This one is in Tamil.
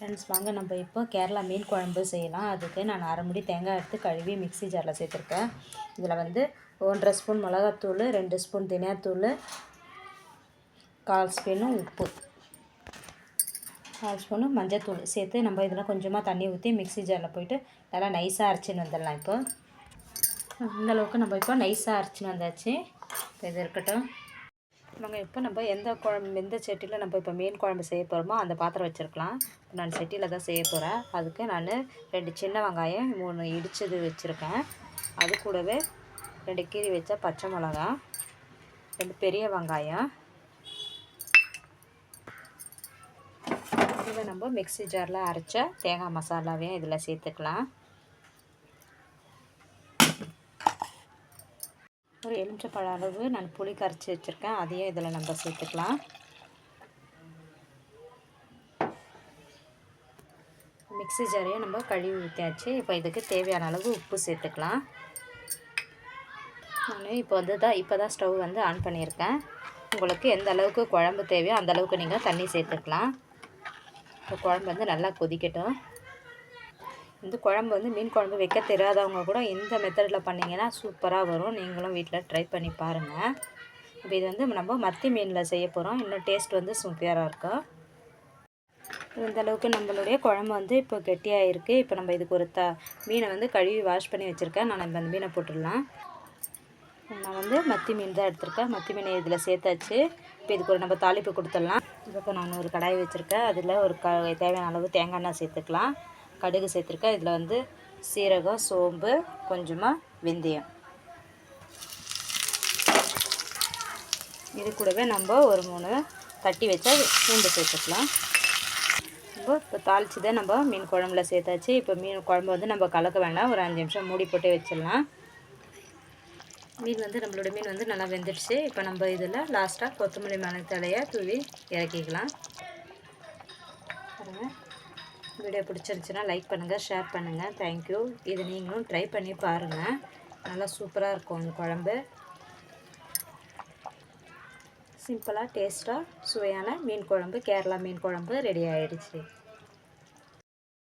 ஃப்ரெண்ட்ஸ் வாங்க நம்ம இப்போ கேரளா மீன் குழம்பு செய்யலாம். அதுக்கு நான் அரை முடி தேங்காய் எடுத்து கழுவி மிக்ஸி ஜாரில் சேர்த்துருக்கேன். இதில் வந்து ஒன்றரை ஸ்பூன் மிளகாத்தூள் ரெண்டு ஸ்பூன் தினியாத்தூள் கால் ஸ்பூனும் உப்பு கால் ஸ்பூனு மஞ்சத்தூள் சேர்த்து நம்ம இதில் கொஞ்சமாக தண்ணி ஊற்றி மிக்ஸி ஜாரில் போயிட்டு நல்லா நைஸாக அரைச்சின்னு வந்துடலாம் இப்போ. இந்தளவுக்கு நம்ம இப்போ நைஸாக அரைச்சின்னு வந்தாச்சு. இப்போ இது இருக்கட்டும். இவங்க இப்போ நம்ம எந்த குழம்பு எந்த சட்டியில் நம்ம இப்போ மீன் குழம்பு செய்ய போகிறோமோ அந்த பாத்திரம் வச்சுருக்கலாம். நான் சட்டியில் தான் செய்ய போகிறேன் அதுக்கு நான் ரெண்டு சின்ன வெங்காயம் மூணு இடித்தது வச்சுருக்கேன். அது கூடவே ரெண்டு கீரி வச்ச பச்சை மிளகா ரெண்டு பெரிய வெங்காயம். இதை நம்ம மிக்ஸி ஜாரில் அரைச்ச தேங்காய் மசாலாவையும் இதில் சேர்த்துக்கலாம். ஒரு எலுமிச்சப்பழ அளவு நான் புளி கரைச்சி வச்சுருக்கேன். அதையும் இதில் நம்ம சேர்த்துக்கலாம். மிக்ஸி ஜாரையும் நம்ம கழுவி ஊற்றியாச்சு இப்போ இதுக்கு தேவையான அளவு உப்பு சேர்த்துக்கலாம். நான் இப்போ வந்து தான் இப்போ தான் ஸ்டவ் வந்து ஆன் பண்ணியிருக்கேன். உங்களுக்கு எந்த அளவுக்கு குழம்பு தேவையோ அந்த அளவுக்கு நீங்கள் தண்ணி சேர்த்துக்கலாம். இப்போ குழம்பு வந்து நல்லா கொதிக்கட்டும். இந்த குழம்பு வந்து மீன் குழம்பு வைக்க தெரியாதவங்க கூட இந்த மெத்தடில் பண்ணிங்கன்னா சூப்பராக வரும். நீங்களும் வீட்டில் ட்ரை பண்ணி பாருங்கள் இப்போ இது வந்து நம்ம மத்தி மீனில் செய்ய போகிறோம் இன்னும் டேஸ்ட் வந்து சூப்பராக இருக்கும் இந்த அளவுக்கு நம்மளுடைய குழம்பு வந்து இப்போ கெட்டியாக இருக்குது இப்போ நம்ம இதுக்கு ஒரு த மீனை வந்து கழுவி வாஷ் பண்ணி வச்சுருக்கேன். நான் இந்த மீனை போட்டுடலாம். நான் வந்து மத்தி மீன் தான் எடுத்திருக்கேன். மத்தி மீனை இதில் சேர்த்தாச்சு. இப்போ இதுக்கு ஒரு நம்ம தாளிப்பு கொடுத்துடலாம். இப்போ நான் ஒரு கடாய் வச்சுருக்கேன். அதில் ஒரு க தேவையான அளவு தேங்காய் எண்ணெய் சேர்த்துக்கலாம். கடுகு சேர்த்துருக்கேன். இதில் வந்து சீரகம் சோம்பு கொஞ்சமாக வெந்தயம். இது கூடவே நம்ம ஒரு மூணு தட்டி வச்சா பூண்டு சேர்த்துக்கலாம். இப்போ இப்போ தான் நம்ம மீன் குழம்புல சேர்த்தாச்சு. இப்போ மீன் குழம்பு வந்து நம்ம கலக்க வேண்டாம் ஒரு அஞ்சு நிமிஷம் மூடி போட்டு வச்சிடலாம். மீன் வந்து நம்மளோட மீன் வந்து நல்லா வெந்துடுச்சு. இப்போ நம்ம இதில் லாஸ்ட்டாக கொத்தமல்லி மலை தலையை தூவி இறக்கிக்கலாம். பாருங்கள் வீடியோ பிடிச்சிருந்துச்சுன்னா லைக் பண்ணுங்கள் ஷேர் பண்ணுங்கள் தேங்க்யூ இது நீங்களும் ட்ரை பண்ணி பாருங்கள் நல்லா சூப்பராக இருக்கும் குழம்பு. சிம்பிளாக டேஸ்ட்டாக சுவையான மீன் குழம்பு கேரளா மீன் குழம்பு ரெடி ஆகிடுச்சு